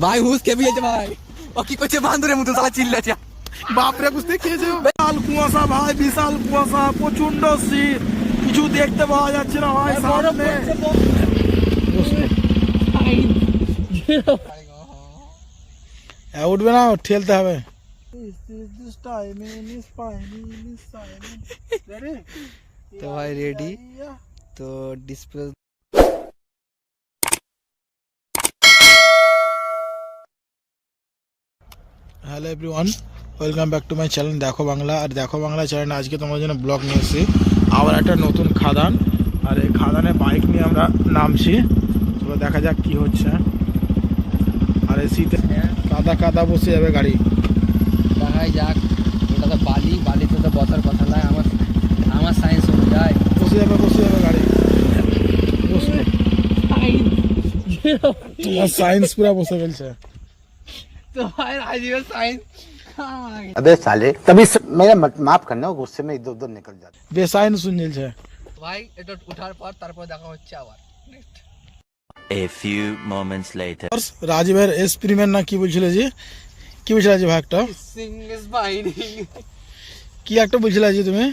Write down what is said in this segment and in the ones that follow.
ভাই হুস খেপিয়েছে ভাই ও কি করছে বান্দরের মতো সালা চিল্লাছে বাপরে বুঝতে খেয়েছে বিশাল কুয়াশা ভাই বিশাল কুয়াশা প্রচণ্ড শীত কিছু দেখতে পাওয়া যাচ্ছে না ভাই সামনে হ্যাঁ, উঠবে না ঠেলতে হবে তো ভাই রেডি তো display hello everyone welcome back to my channel দেখো বাংলা আর দেখো বাংলা চ্যানেল আজকে তোমাদের জন্য ব্লগ নিয়ে এসেছি। আবার একটা নতুন খাদান। আর এই খাদানে বাইক নিয়ে আমরা নামছি। চলো দেখা যাক কি হচ্ছে। আর এই শীতে কাদা কাদা বসে যাবে গাড়ি। দেখাই যাক ওটা তো বালি বালিতে তো বসার কথা নয় আমার আমার সায়েন্স অনুযায়ী। বসে যাবে বসে যাবে গাড়ি। বসবে তোমার সায়েন্স পুরো বসে ফেলছে। তো ভাই রাজীবের সায়েন্স अबे साले तभी स... मेरा मत- माफ करना गुस्से में इधर उधर निकल जाता বেসাইন্স শুনছে ভাই এটা ওঠার পর তারপর দেখা হচ্ছে আবার A few moments later. রাজীবের experiment না কি বলছিল যে কি বলছিল যে ভাই একটা সিং ইজ বাইনিং কি একটা বলছিল যে তুমি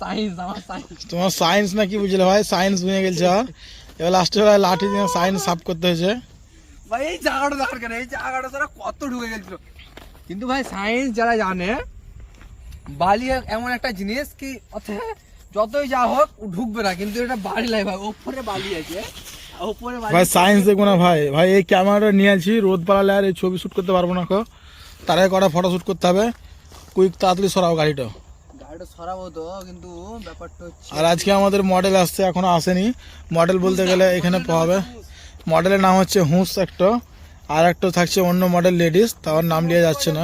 সায়েন্স আমার সায়েন্স তোমার সায়েন্স না কি বুঝলে ভাই সায়েন্স ভেঙে গেছে আর এবার লাস্টে বেলায় লাঠি দিয়ে সায়েন্স সাফ করতে হয়েছে ভাই এই জায়গাটা দেখার কেন? এই জায়গাটা তারা কত ঢুকে গেছিল? কিন্তু ভাই সায়েন্স যারা জানে বালি এমন একটা জিনিস কি অথে যতই যা হোক ঢুকবে না। কিন্তু এটা বালি লাই ভাই ওপরে বালি আছে। ভাই সায়েন্স দেখব না ভাই। ভাই এই ক্যামেরাটা নিয়ে আছি রোদ পালালে আর এই ছবি শ্যুট করতে পারব না কো। তার আগে কটা ফটো শ্যুট করতে হবে। কুইক তাড়াতাড়ি সরাও গাড়িটা। গাড়িটা সরাবো তো কিন্তু ব্যাপারটা হচ্ছে আর আজকে আমাদের মডেল আসছে এখনও আসেনি। মডেল বলতে গেলে এখানে পাওয়া মডেলের নাম হচ্ছে হুঁস একটা আর একটা থাকছে অন্য মডেল লেডিস তার নাম নিয়ে যাচ্ছে না।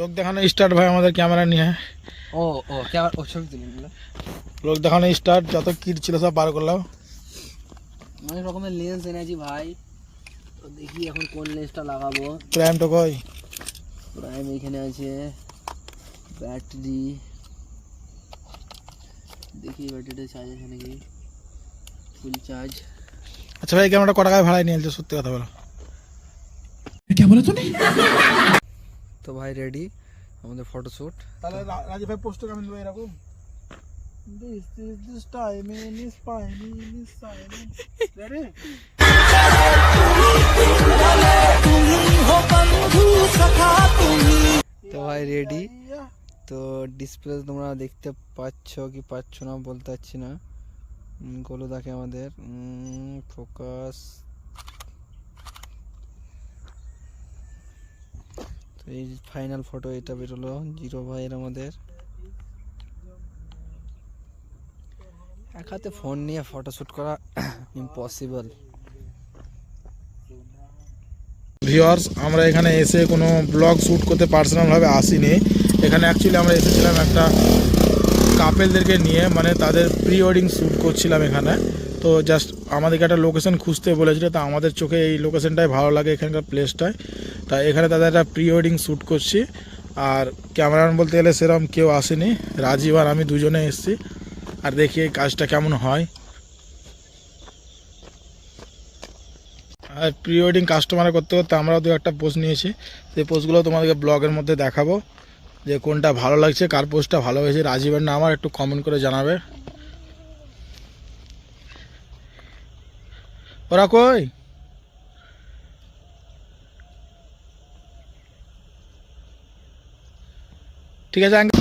লোক দেখানো স্টার্ট ভাই আমাদের ক্যামেরা নিয়ে। ও ও ক্যামেরা ও ছবি তুলে লোক দেখানো স্টার্ট যত কিট ছিল সব বার করলাম। অনেক রকমের লেন্স এনেছি ভাই। তো দেখি এখন কোন লেন্সটা লাগাবো। প্রাইমটা কই? প্রাইম এখানে আছে। ব্যাটারি দেখি ব্যাটারিটা চার্জ আছে নাকি? ফুল চার্জ আচ্ছা ভাই ক্যামেরাটা ক টাকায় ভাড়ায় নিয়ে এলছে সত্যি কথা বলো। তো ভাই রেডি আমাদের ফটোশ্যুট তাহলে রাজীব ভাই পোস্ট কেমন দেবো এরকম? This is the time in his spine, in his spine. Ready? তো ভাই রেডি তো ডিসপ্লে তোমরা দেখতে পাচ্ছ কি পাচ্ছ না বলতে পারছি না। উম, গোলু দেখে আমাদের ফোকাস। তো এই ফাইনাল ফটো এটা বেরোলো জিরো ভাইয়ের আমাদের। এক হাতে ফোন নিয়ে ফটো শ্যুট করা ইম্পসিবল ভিউয়ার্স আমরা এখানে এসে কোনো ব্লগ শ্যুট করতে পার্সোনালভাবে আসিনি। এখানে অ্যাকচুয়ালি আমরা এসেছিলাম একটা কাপেলদেরকে নিয়ে মানে তাদের প্রি ওয়েডিং শ্যুট করছিলাম এখানে। তো জাস্ট আমাদেরকে একটা লোকেশন খুঁজতে বলেছিল, তা আমাদের চোখে এই লোকেশনটাই ভালো লাগে এখানকার প্লেসটায় তা এখানে তাদের একটা প্রি ওয়েডিং শ্যুট করছি। আর ক্যামেরাম্যান বলতে গেলে সেরকম কেউ আসেনি। রাজীব আর আমি দুজনে এসেছি। আর দেখি এই কাজটা কেমন হয়। আর প্রি ওয়েডিং কাস্টমার করতে করতে আমরাও দু একটা পোস্ট নিয়েছি। সেই পোস্টগুলো তোমাদেরকে ব্লগের মধ্যে দেখাবো। যে কোনটা ভালো লাগছে, কার পোস্টটা ভালো হয়েছে রাজীবের না আমার একটু কমেন্ট করে জানাবে। ওরা কই? ঠিক আছে আঙ্কেল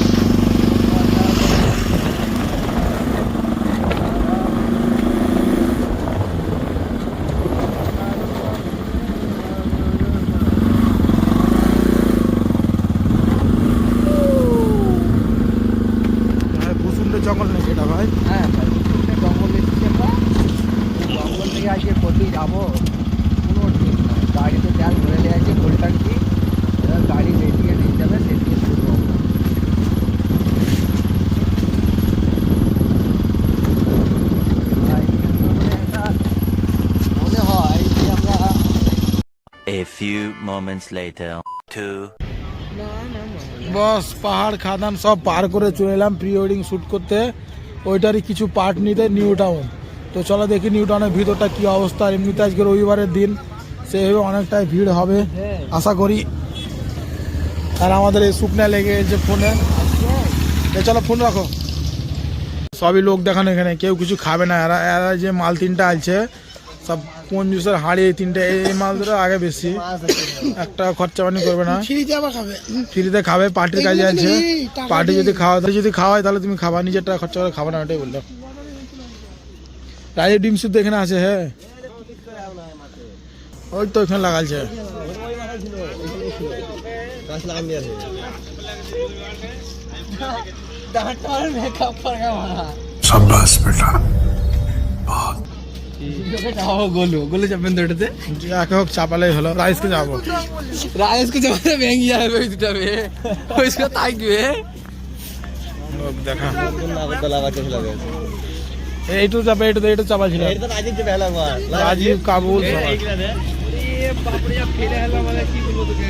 হ্যাঁ ভূষুন্ড জঙ্গল নেই সেটা ভাই হ্যাঁ ভাই এটা জঙ্গল এসেছি আমরা জঙ্গল থেকে আজকে কোথায় যাব কোনো ঠিক না গাড়িতে তেল ভরে নিয়ে আছে ফুল ট্যাঙ্কি এবার গাড়ি রেডিয়ে নিয়ে যাবে সেদিকে শুরু হব ভাই, মানে একটা মনে হয় যে আমরা A few moments later. Two. বস, পাহাড়, খাদান সব পার করে চলে এলাম প্রি ওয়েডিং শ্যুট করতে। ওইটারই কিছু পার্ট নিতে, নিউ টাউন। তো চলো দেখি নিউ টাউনের ভিতরটা কী অবস্থা। এমনিতে আজকে রবিবারের দিন, সেভাবে অনেকটাই ভিড় হবে, আশা করি। আর আমাদের এই শুকনা লেগে যে ফোনে। চলো ফোন রাখো। সবই লোক দেখানো এখানে, কেউ কিছু খাবে না। এরা এরা যে মাল তিনটা আছে সব পঞ্জুসের হাঁড়ি এই তিনটে এই মাল দুটো আগে বেশি। একটা খরচা পানি করবে না। ফ্রিতে আবার খাবে। ফ্রিতে খাবে পার্টির কাজে আছে। পার্টি যদি খাওয়া তাহলে যদি খাওয়ায় তাহলে তুমি খাবা। নিজের টাকা খরচা করে খাবা না ওটাই বলল। রাজের ডিম শুদ্ধ এখানে আছে হ্যাঁ। ওই তো এখানে লাগালছে মেকআপ করা গোলু গোলু যাবেন তো এটাতে একে হোক চাপালেই হলো রাইসকে যাব রায়েশকে যাবে ভেঙে যাবে ওই দুটা মেয়ে ওইসকে থাকবে লোক দেখা এইটু চাপে এইটু এইটু চাপা ছিল রাজীব কাবুল সবাই। ফেলে হলো মানে কি বলব তোকে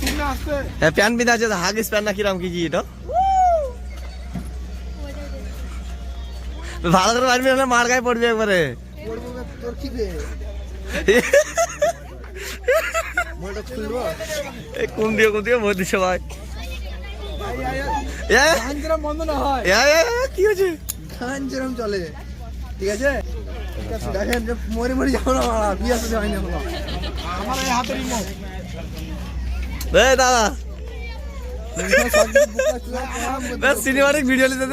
বলছে আর চাপা হবে না বলে। এই শুকনো আসছে প্যান বিধা আছে হাগিস প্যান না কিরাম কি এটা? ভালো করে মারবি না, মার গায়ে পড়বি একবারে। কোন দিয়ে কোন দিয়ে ধান যেরম বন্ধ না হয় কি হয়েছে? ঠিক আছে মরে মরে যাব না বিয়ে সাথে হয়নি আমার এই হাতে রিমোট এ দাদা। সিনেমাটিক ভিডিও নিতে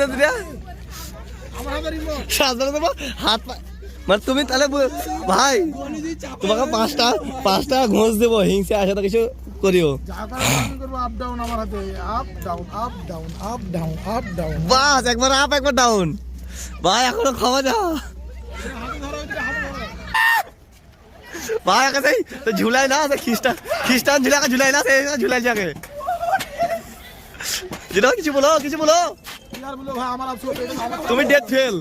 মানে তুমি তাহলে ভাই, তোমাকে পাঁচটা পাঁচটা ঘোষ দেবো, হিংসে আসে কিছু করিও। বাস, একবার আপ একবার ডাউন ভাই, এখনও খাওয়া ভাই আগে তো ঝুলাই না তো খ্রিস্টান খ্রিস্টান ঝুলাকে ঝুলাই না সেই ঝুলাই যাকে জিরো কিছু বলো কিছু বলো তুমি ডেট ফেল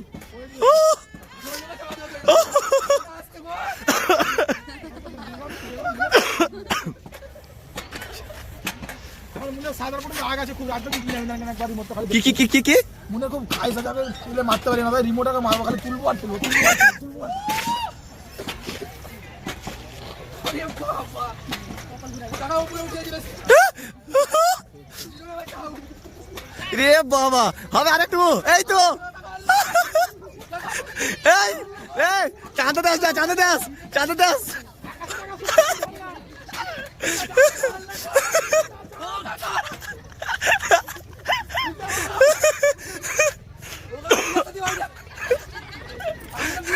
কি কি কি কি কি মনে খুব খাইসা যাবে তুলে মারতে পারি না তাই রিমোটটাকে মারবো খালি তুলবো আর তুলবো তুলবো আর তুলবো আর রে বাবা হবে আরেকটু এই তো এই এই চাঁদা দাস যা চাঁদা দাস চাঁদা দাস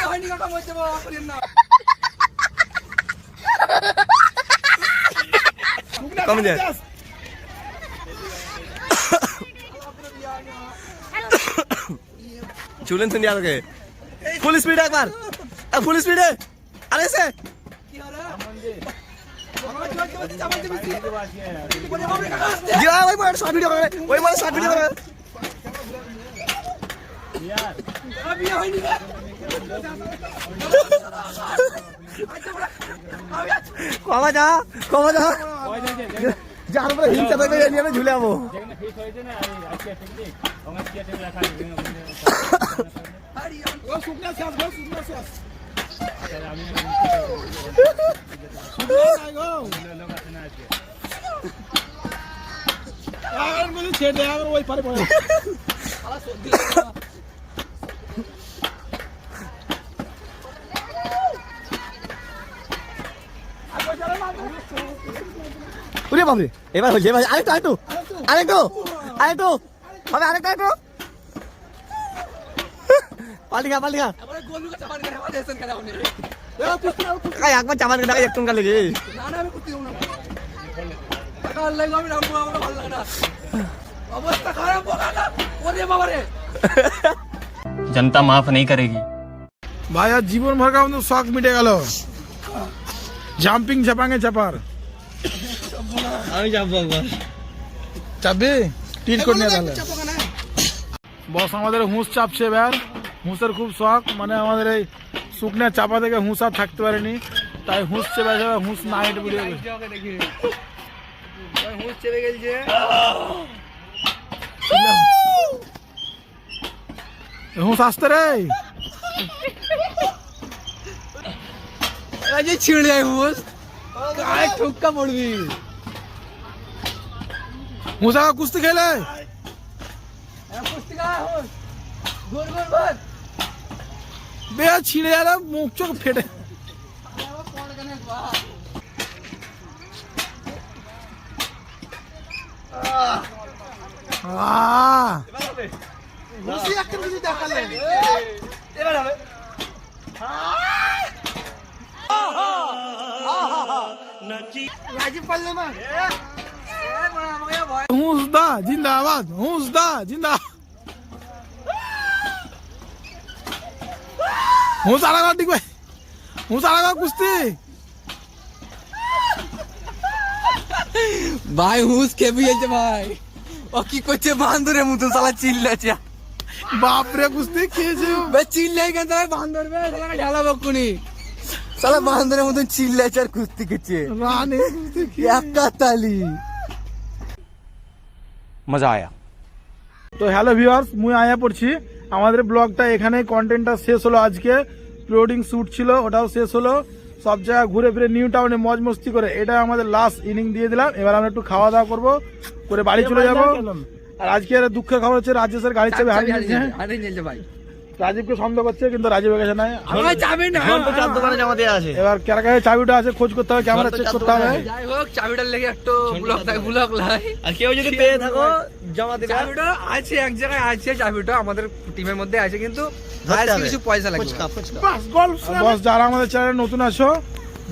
হয়নি মধ্যে বাবা করেন না কমে যায়। চুলেন শুনি আগে। ফুল স্পিড একবার। ফুল স্পিডে আরে সে ওই মানে শর্ট ভিডিও করে। ওই মানে শর্ট ভিডিও করে। কমা যা কমা যা। যার উপরে হিংসা থাকবে এই নিয়ে আমি ঝুলে যাব ছেড়ে এখন ওই পারে পড়ে উরে বাবরে এবার হয়েছে এবার আরেকটু আরেকটু আরেকটু আরেকটু হবে আরেকটু আরেকটু পাল্টি খা পাল্টি খা আবার গোলু কাছে আমার কাছে আমাদের এসেন কেন আপনি কাকা একবার চামার টাকা একটু কালে গে না না আমি করতে যাবো না টাকা লাগবে আমি রামবো আমার ভালো লাগে না অবস্থা খারাপ বলা না ওরে বাবা রে जनता माफ नहीं करेगी ভাই আর জীবন ভর কা আমাদের শখ মিটে গেল জাম্পিং ঝাপাঙে চাপার আমি যাব একবার। চাপবি? টিট করে নিয়ে তাহলে। বস আমাদের হুঁস চাপছে এবার। হুঁসের খুব শখ মানে আমাদের এই শুকনো চাপা থেকে হুঁস আর থাকতে পারেনি। তাই হুঁস চেপে যাবে হুঁস ভাই হুঁশ চেপে গেলছে হুঁস আসতে রে। ছিঁড়ে যায় হুঁশ গায়ে ঠুক্কা পড়বি। হুঁস আগা কুস্তি খেলে পুস্তিকা হুঁশ গোল গোল বল বে ছিঁড়ে গেল মুখ চোখ ফেটে আহ হুঁস দা জিন্দাবাদ হুঁস দা জিন্দা হুঁস আলাদা ঠিক ভাই হুঁস আলাদা কুস্তি ভাই হুঁশ খেপে গেছে ভাই ও কি করছে বান্দরের মতো সালা চিল্লাছে বাপরে কুস্তি খেয়েছে বে চিল্লাই কেন ভাই বান্দর বে সালা ঢালা বকুনি সালা বান্দরের মতন চিল্লাছে আর কুস্তি করছে রানে কুস্তি খেয়ে- একা তালি মজা আয়া তো হ্যালো ভিউয়ার্স মুই আয়া পড়ছি। আমাদের ব্লগটা এখানে কন্টেন্টটা শেষ হলো আজকে। প্রিওডিং শ্যুট ছিল ওটাও শেষ হলো। সব জায়গা ঘুরে ফিরে নিউ টাউনে মজ মস্তি করে এটা আমাদের লাস্ট ইনিং দিয়ে দিলাম। এবার আমরা একটু খাওয়া দাওয়া করব করে বাড়ি চলে যাব। আর আজকে আর দুঃখের খবর হচ্ছে রাজেশের গাড়ির চাবি হারিয়ে গেছে হারিয়ে নিয়েছে ভাই। রাজীবকে সন্দেহ করছে কিন্তু রাজীবের কাছে নাই। আমার যাবে না। তো চার দোকানে জমা দেওয়া আছে। এবার কার কাছে চাবিটা আছে খোঁজ করতে হবে ক্যামেরা চেক করতে হবে। যাই হোক চাবিটার লেগে একটু ব্লক থাকে ব্লক লাই আর কেউ যদি পেয়ে থাকো জমা দেবে। চাবিটা আছে এক জায়গায় আছে চাবিটা আমাদের টিমের মধ্যে আছে কিন্তু। কিছু পয়সা লাগবে বস যারা আমাদের চ্যানেলে নতুন আছো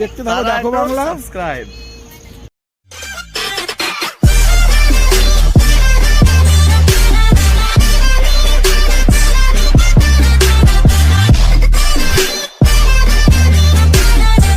দেখতে থাকো দেখো বাংলা। সাবস্ক্রাইব